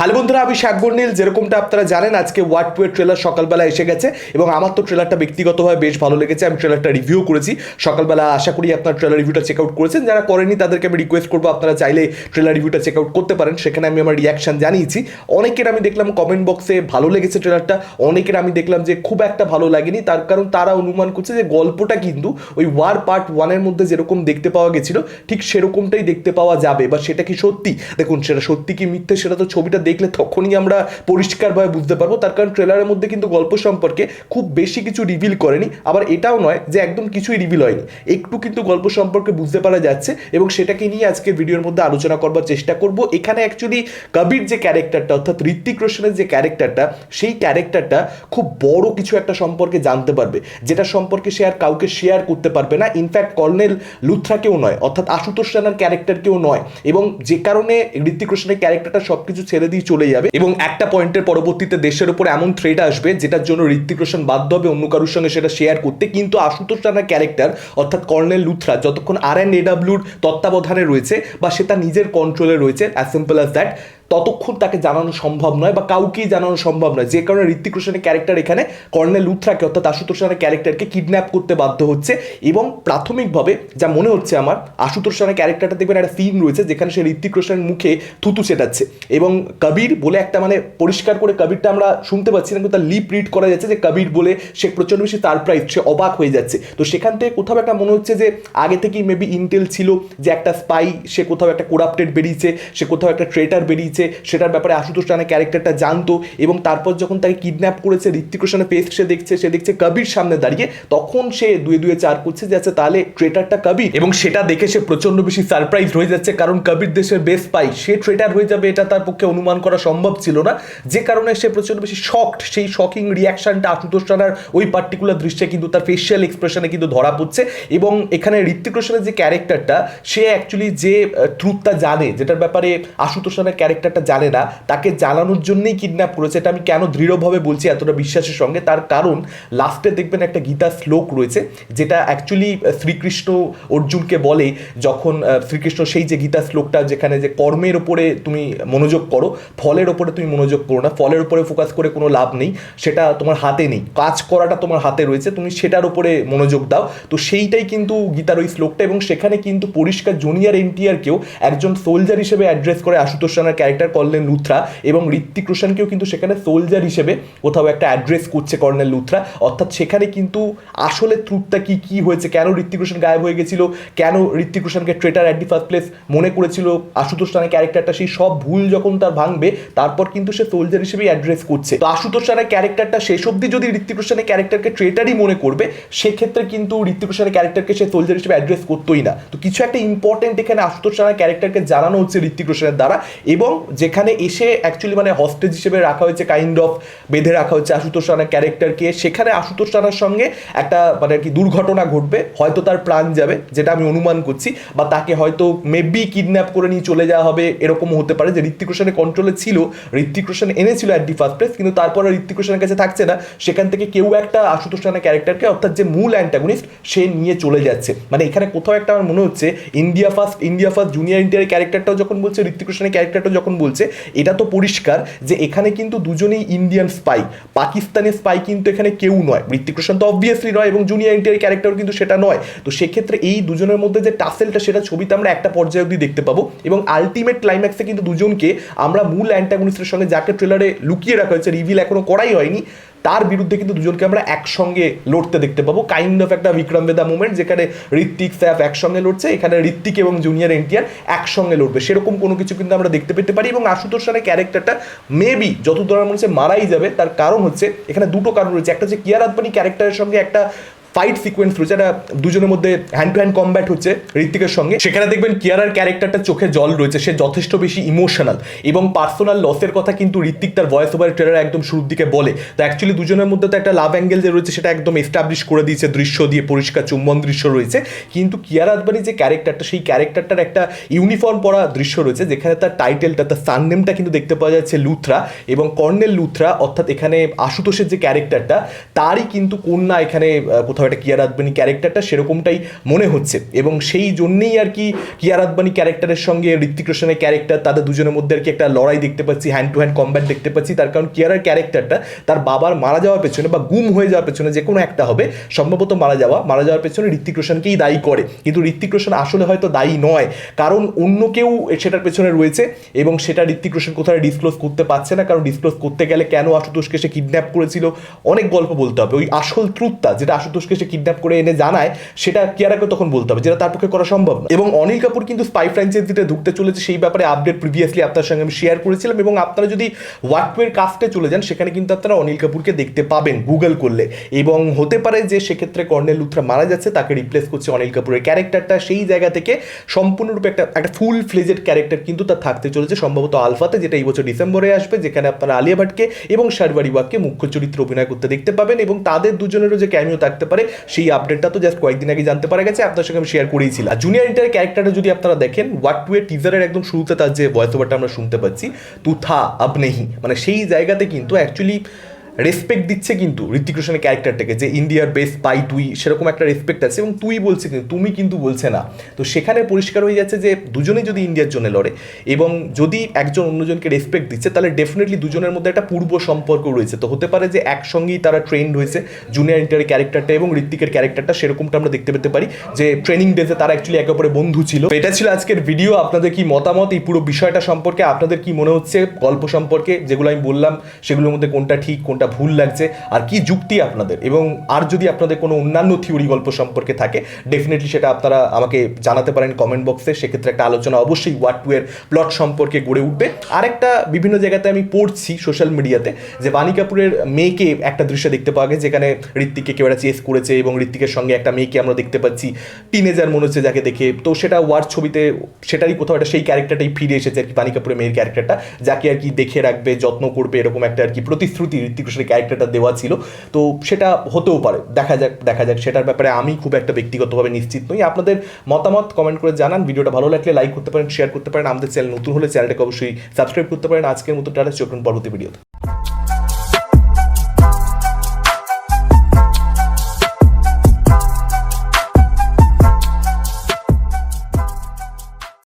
Hello বন্ধুরা, আমি শাকবর নীল যেরকমটা আপনারা জানেন, আজকে ওয়ার্ড টু ট্রেলার সকালবেলা এসে গেছে এবং আমার তো ট্রেলারটা ব্যক্তিগতভাবে বেশ ভালো লেগেছে। আমি ট্রেলারটা রিভিউ করেছি। সকালবেলা আশা করি আপনার ট্রেলার রিভিউটা চেক আউট করেছেন। যারা করেনি তাদেরকে আমি রিকোয়েস্ট করব, আপনারা চাইলে ট্রেলার রিভিউটা চেক আউট করতে পারেন। সেখানে আমি আমার রিয়াকশন জানিয়েছি। অনেকের আমি দেখলাম কমেন্ট বক্সে ভালো লেগেছে ট্রেলারটা অনেকের আমি দেখলাম যে খুব একটা ভালো লাগেনি। তার কারণ তারা অনুমান করছে যে গল্পটা কিন্তু ওই ওয়ার পার্ট ওয়ানের মধ্যে যেরকম দেখতে পাওয়া গেছিল, ঠিক সেরকমটাই দেখতে পাওয়া যাবে, বা সেটা কি সত্যি? দেখুন, সেটা সত্যি কি মিথ্যে, সেটা তো ছবিটা দেখলে তখনই আমরা পরিষ্কারভাবে বুঝতে পারব। তার কারণ ট্রেলারের মধ্যে কিন্তু গল্প সম্পর্কে খুব বেশি কিছু রিভিল করেনি। আবার এটাও নয় যে একদম কিছুই রিভিল হয়নি। একটু কিন্তু গল্প সম্পর্কে বুঝতে পারা যাচ্ছে এবং সেটাকে নিয়ে আজকে ভিডিওর মধ্যে আলোচনা করবার চেষ্টা করব। এখানে অ্যাকচুয়ালি কবির যে ক্যারেক্টারটা অর্থাৎ ঋত্বিক রোশনের যে ক্যারেক্টারটা সেই ক্যারেক্টারটা খুব বড় কিছু একটা সম্পর্কে জানতে পারবে। যেটা সম্পর্কে সে আর কাউকে শেয়ার করতে পারবে না। ইনফ্যাক্ট কর্নেল লুথরাকেও নয়, অর্থাৎ আশুতোষ রানার ক্যারেক্টারকেও নয়। এবং যে কারণে ঋত্বিক রোশনের ক্যারেক্টারটা সব কিছু ছেড়ে দিয়ে চলে যাবে এবং একটা পয়েন্টের পরবর্তীতে দেশের উপর এমন থ্রেট আসবে যেটার জন্য ঋত্বিক রোশন বাধ্য হবে অন্য কারোর সঙ্গে সেটা শেয়ার করতে। কিন্তু আশুতোষ রানার ক্যারেক্টার অর্থাৎ কর্নেল লুথরা, যতক্ষণ আর এন এডাব্লিউর তত্ত্বাবধানে রয়েছে বা সেটা নিজের কন্ট্রোলে রয়েছে অ্যাজ সিম্পল অ্যাজ দ্যাট ততক্ষণ তাকে জানানো সম্ভব নয় বা কাউকেই জানানো সম্ভব নয়। যে কারণে ঋত্বিক রোশনের ক্যারেক্টার এখানে কর্নেল লুথরাকে অর্থাৎ আশুতোষ রানের ক্যারেক্টারকে কিডন্যাপ করতে বাধ্য হচ্ছে এবং প্রাথমিকভাবে যা মনে হচ্ছে আমার, আশুতোষ রানের ক্যারেক্টারটা দেখবেন একটা সিন রয়েছে যেখানে সে ঋত্বিক রোশনের মুখে থুতু চেটাচ্ছে এবং কবির বলে একটা মানে পরিষ্কার করে কবিরটা আমরা শুনতে পাচ্ছি না, কিন্তু তার লিপ রিড করা যাচ্ছে যে কবির বলে সে প্রচণ্ড বেশি সারপ্রাইজ সে অবাক হয়ে যাচ্ছে। তো সেখান থেকে কোথাও একটা মনে হচ্ছে যে আগে থেকেই মেবি ইন্টেল ছিল যে একটা স্পাই সে কোথাও একটা কোরাপ্টেড বেরিয়েছে, সে কোথাও একটা ট্রেটার বেরিয়েছে। সেটার ব্যাপারে আশুতোষ রানের ক্যারেক্টারটা জানতো এবং তারপর যখন তাকে কিডন্যাপ করেছে ঋত্বিক রোশনের ফেস সে দেখছে সে দেখছে কবির সামনে দাঁড়িয়ে, তখন সে দুয়ে দুয়ে চার করছে যে আচ্ছা তাহলে ট্রেটারটা কবির। এবং সেটা দেখে সে প্রচণ্ড বেশি সারপ্রাইজ হয়ে যাচ্ছে, কারণ কবির দেশের বেস পাই সে ট্রেটার হয়ে যাবে, এটা তার পক্ষে অনুমান করা সম্ভব ছিল না। যে কারণে সে প্রচণ্ড বেশি শকড সেই শকিং রিয়াকশনটা আশুতোষ রানার ওই পার্টিকুলার দৃশ্যে কিন্তু তার ফেশিয়াল এক্সপ্রেশনে কিন্তু ধরা পড়ছে। এবং এখানে ঋত্বিক রোশনের যে ক্যারেক্টারটা সে অ্যাকচুয়ালি যে ট্রুথটা জানে, যেটার ব্যাপারে আশুতোষ রানার ক্যারেক্টারটা জানে না, তাকে জানানোর জন্যই কিডন্যাপ করেছে, এটা আমি কেন দৃঢ়ভাবে বলছি এতটা বিশ্বাসের সঙ্গে, তার কারণ লাস্টে দেখবেন একটা গীতা শ্লোক রয়েছে, যেটা অ্যাকচুয়ালি শ্রীকৃষ্ণ অর্জুনকে বলে যখন শ্রীকৃষ্ণ সেই যে গীতা শ্লোকটা যেখানে যে কর্মের ওপরে তুমি মনোযোগ করো, ফলের ওপরে তুমি মনোযোগ করো না, ফলের ওপরে ফোকাস করে কোনো লাভ নেই, সেটা তোমার হাতে নেই, কাজ করাটা তোমার হাতে রয়েছে, তুমি সেটার উপরে মনোযোগ দাও, তো সেইটাই কিন্তু গীতার ওই শ্লোকটা, এবং সেখানে কিন্তু পরিষ্কার জুনিয়র এনটিআরকেও একজন সোলজার হিসেবে অ্যাড্রেস করে আশুতোষ রানার কর্নেল লুথরা এবং ঋত্বিক রোশনকেও কিন্তু সেখানে সোলজার হিসেবে কোথাও একটা অ্যাড্রেস করছে কর্নেল লুথরা অর্থাৎ সেখানে কিন্তু আসলে ট্রুথটা কি কি হয়েছে, কেন ঋত্বিক রোশন গায়েব হয়ে গেছিল, কেন Hrithik রোশনকে traitor at the first place মনে করেছিল, আশুতোষ রানের ক্যারেক্টারটা সেই সব ভুল যখন তার ভাঙবে, তারপর কিন্তু সে সোলজার হিসেবেই অ্যাড্রেস করছে। তো আশুতোষ রানের ক্যারেক্টারটা শেষ অবধি যদি ঋত্বিক রোশনের ক্যারেক্টারকে ট্রেটারই মনে করবে, সেক্ষেত্রে কিন্তু ঋত্বিক রোশনের ক্যারেক্টারকে সে সোলজার হিসেবে অ্যাড্রেস করতোই না। তো কিছু একটা ইম্পর্টেন্ট এখানে আশুতোষ রানের ক্যারেক্টারকে জানানো হচ্ছে ঋত্বিক রোশনের দ্বারা এবং যেখানে এসে অ্যাকচুয়ালি মানে হস্টেজ হিসেবে রাখা হয়েছে কাইন্ড অফ বেঁধে রাখা হচ্ছে আশুতোষ রানার ক্যারেক্টারকে সেখানে আশুতোষ রানার সঙ্গে একটা মানে আর কি দুর্ঘটনা ঘটবে, হয়তো তার প্রাণ যাবে, যেটা আমি অনুমান করছি, বা তাকে হয়তো মেবি কিডন্যাপ করে নিয়ে চলে যাওয়া হবে, এরকমও হতে পারে যে ঋত্বিক রোশনের কন্ট্রোলে ছিল, ঋত্বিক রোশন এনেছিল অ্যাট দি ফার্স্ট প্লেস কিন্তু তারপর ঋত্বিক রোশনের কাছে থাকছে না। সেখান থেকে কেউ একটা আশুতোষ রানার ক্যারেক্টারকে অর্থাৎ যে মূল অ্যান্টাগনিস্ট সে নিয়ে চলে যাচ্ছে। মানে এখানে কোথাও একটা আমার মনে হচ্ছে India first India first junior ইন্ডিয়ার ক্যারেক্টারটাও যখন বলছে, ঋত্বিক রোশনের ক্যারেক্টারটাও যখন বলছে, এটা তো পরিষ্কার যে এখানে কিন্তু দুজনেই ইন্ডিয়ান স্পাই পাকিস্তানের স্পাই কিন্তু এখানে কেউ নয়। ঋত্বিক রোশন তো অবভিয়াসলি নয় এবং জুনিয়র ইন্ডিয়ার ক্যারেক্টার কিন্তু সেটা নয়। তো সেক্ষেত্রে এই দুজনের মধ্যে যে টাসেলটা সেটা ছবিতে আমরা একটা পর্যায়ে অবধি দেখতে পাবো এবং আলটিমেট ক্লাইম্যাক্সে কিন্তু দুজনকে আমরা মূল অ্যান্টাগনিস্টের সঙ্গে যাকে ট্রেলারে লুকিয়ে রাখা হয়েছে রিভিল এখনও করাই হয়নি তার বিরুদ্ধে কিন্তু দুজনকে আমরা একসঙ্গে লড়তে দেখতে পাবো। কাইন্ড অফ একটা বিক্রম বেদা মুভমেন্ট যেখানে ঋত্বিক স্যাফ একসঙ্গে লড়ছে, এখানে ঋত্বিক এবং জুনিয়র এনটিআর একসঙ্গে লড়বে। সেরকম কোনো কিছু কিন্তু আমরা দেখতে পেতে পারি এবং আশুতোষ রানের ক্যারেক্টারটা মেবি যত ধরনের মনে হচ্ছে মারাই যাবে। তার কারণ হচ্ছে এখানে দুটো কারণ রয়েছে। একটা হচ্ছে কিয়ার আদবানি ক্যারেক্টারের সঙ্গে একটা ফাইট সিকোয়েন্স রয়েছে। একটা দুজনের মধ্যে হ্যান্ড টু হ্যান্ড কম্ব্যাট হচ্ছে ঋত্বিকের সঙ্গে। সেখানে দেখবেন কিয়ারার ক্যারেক্টারটা চোখে জল রয়েছে। সে যথেষ্ট বেশি ইমোশনাল এবং পার্সোনাল লসের কথা কিন্তু ঋত্বিক তার ভয়েস ওভার ট্রেলার একদম শুরুর দিকে বলে। তো অ্যাকচুয়ালি দুজনের মধ্যে তো একটা লাভ অ্যাঙ্গেল যে রয়েছে, সেটা একদম এস্টাবলিশ করে দিয়েছে, দৃশ্য দিয়ে পরিষ্কার চুম্বন দৃশ্য রয়েছে। কিন্তু কিয়ারা আদবানি যে ক্যারেক্টারটা, সেই ক্যারেক্টারটার একটা ইউনিফর্ম পরা দৃশ্য রয়েছে, যেখানে তার টাইটেলটা তার সাননেমটা কিন্তু দেখতে পাওয়া যাচ্ছে লুথরা এবং কর্নেল লুথরা, অর্থাৎ এখানে আশুতোষের যে ক্যারেক্টারটা, তারই কিন্তু কন্যা এখানে কোথাও বিষয়টা কিয়ার আদবানি ক্যারেক্টারটা সেরকমটাই মনে হচ্ছে। এবং সেই জন্যেই আর কি কিয়ার আদবানি ক্যারেক্টারের সঙ্গে ঋত্বিক রোশনের ক্যারেক্টার, তাদের দুজনের মধ্যে আর কি একটা লড়াই দেখতে পাচ্ছি হ্যান্ড টু হ্যান্ড কম্ব্যাট দেখতে পাচ্ছি। তার কারণ কিয়ারার ক্যারেক্টারটা তার বাবার মারা যাওয়ার পেছনে বা গুম হয়ে যাওয়ার পেছনে যে কোনো একটা হবে, সম্ভবত মারা যাওয়া, মারা যাওয়ার পেছনে ঋত্বিক রোশনকেই দায়ী করে। কিন্তু ঋত্বিক রোশন আসলে হয়তো দায়ী নয়, কারণ অন্য কেউ সেটার পেছনে রয়েছে এবং সেটা ঋত্বিক রোশন কোথায় ডিসক্লোজ করতে পারছে না। কারণ ডিসক্লোজ করতে গেলে কেন আশুতোষকে সে কিডন্যাপ করেছিল? অনেক গল্প বলতে হবে। ওই আসল ট্রুথটা যেটা আশুতোষকে সে কিডন্যাপ করে এনে জানায়, সেটা কিয়ারাকে তখন বলতে হবে যেটা তার পক্ষে করা সম্ভব না। এবং অনিল কাপুর কিন্তু স্পাই ফ্র্যাঞ্চাইজিতে ঢুকতে চলেছে, সেই ব্যাপারে আপডেট প্রিভিয়াসলি আপনার সঙ্গে আমি শেয়ার করেছিলাম এবং আপনারা যদি ওয়াটওয়ের কাস্টে চলে যান, সেখানে কিন্তু আপনারা অনিল কাপুরকে দেখতে পাবেন গুগল করলে। এবং হতে পারে যে, সেক্ষেত্রে কর্নেল লুথরা মারা যাচ্ছে, তাকে রিপ্লেস করছে অনিল কাপুরের ক্যারেক্টারটা সেই জায়গা থেকে সম্পূর্ণরূপে একটা একটা ফুল ফ্লেজেড ক্যারেক্টার কিন্তু তার থাকতে চলেছে, সম্ভবত আলফাতে, যেটা এই বছর ডিসেম্বরে আসবে, যেখানে আপনারা আলিয়া ভাটকে এবং শারবারি ওয়াককে মুখ্য চরিত্রে অভিনয় করতে দেখতে পাবেন এবং তাদের দুজনেরও যে ক্যামিও থাকতে পারে সেই আপডেটটা তো জাস্ট কয়েকদিন আগে জানতে পারা গেছে, আপনার সঙ্গে আমি শেয়ার করেইছিলাম জুনিয়র ইন্টারের ক্যারেক্টারটা যদি আপনারা দেখেন হোয়াট টু এ টিজারের একদম শুরুতে তার যে ভয়েস ওভারটা আমরা শুনতে পাচ্ছি তু থা আব নেহি মানে সেই জায়গাতে কিন্তু অ্যাকচুয়ালি রেসপেক্ট দিচ্ছে কিন্তু ঋতিক রোশনের ক্যারেক্টারটাকে যে ইন্ডিয়ার বেস্ট পাই তুই, সেরকম একটা রেসপেক্ট আছে এবং তুই বলছে কিন্তু, তুমি কিন্তু বলছে না। তো সেখানে পরিষ্কার হয়ে যাচ্ছে যে দুজনেই যদি ইন্ডিয়ার জন্য লড়ে এবং যদি একজন অন্যজনকে রেসপেক্ট দিচ্ছে, তাহলে ডেফিনেটলি দুজনের মধ্যে একটা পূর্ব সম্পর্ক রয়েছে। তো হতে পারে যে একসঙ্গেই তারা ট্রেন্ড হয়েছে জুনিয়র ইন্টারের ক্যারেক্টারটা এবং ঋত্বিকের ক্যারেক্টারটা সেরকমটা আমরা দেখতে পেতে পারি যে ট্রেনিং ডেজে তারা অ্যাকচুয়ালি একে অপরে বন্ধু ছিল। এটা ছিল আজকের ভিডিও আপনাদের কি মতামত? এই পুরো বিষয়টা সম্পর্কে আপনাদের কি মনে হচ্ছে? গল্প সম্পর্কে যেগুলো আমি বললাম, সেগুলোর মধ্যে কোনটা ঠিক, কোনটা ভুল লাগছে আর কি যুক্তি আপনাদের? এবং আর যদি আপনাদের কোনো অন্যান্য থিওরি গল্প সম্পর্কে থাকে ডেফিনেটলি সেটা আপনারা আমাকে জানাতে পারেন কমেন্ট বক্সে সেক্ষেত্রে একটা আলোচনা অবশ্যই ওয়াট টু এর প্লট সম্পর্কে গড়ে উঠবে। আরেকটা বিভিন্ন জায়গাতে আমি পড়ছি সোশ্যাল মিডিয়াতে যে বাণী কাপুরের মেয়েকে একটা দৃশ্য দেখতে পাওয়া গেছে, যেখানে ঋত্বিককে কেউ একটা চেস করেছে এবং ঋত্বিকের সঙ্গে একটা মেয়েকে আমরা দেখতে পাচ্ছি। টিনেজার মনে হচ্ছে যাকে দেখে। তো সেটা ওয়ার ছবিতে, সেটারই কোথাও একটা সেই ক্যারেক্টারটাই ফিরে এসেছে আর কি বাণী কাপুরের মেয়ের ক্যারেক্টারটা যাকে আর কি দেখে রাখবে, যত্ন করবে, এরকম একটা আর কি প্রতিশ্রুতি ঋত্বিক রোশনের ক্যারেক্টারটা দেওয়া ছিল। তো সেটা হতেও পারে। দেখা যাক দেখা যাক। সেটার ব্যাপারে আমি খুব একটা ব্যক্তিগতভাবে নিশ্চিত নই। আপনাদের মতামত কমেন্ট করে জানান। ভিডিওটা ভালো লাগলে লাইক করতে পারেন শেয়ার করতে পারেন। আমাদের চ্যানেল নতুন হলে চ্যানেলটাকে অবশ্যই সাবস্ক্রাইব করতে পারেন। আজকের মতো টাটা চোখ পরবর্তী ভিডিওতে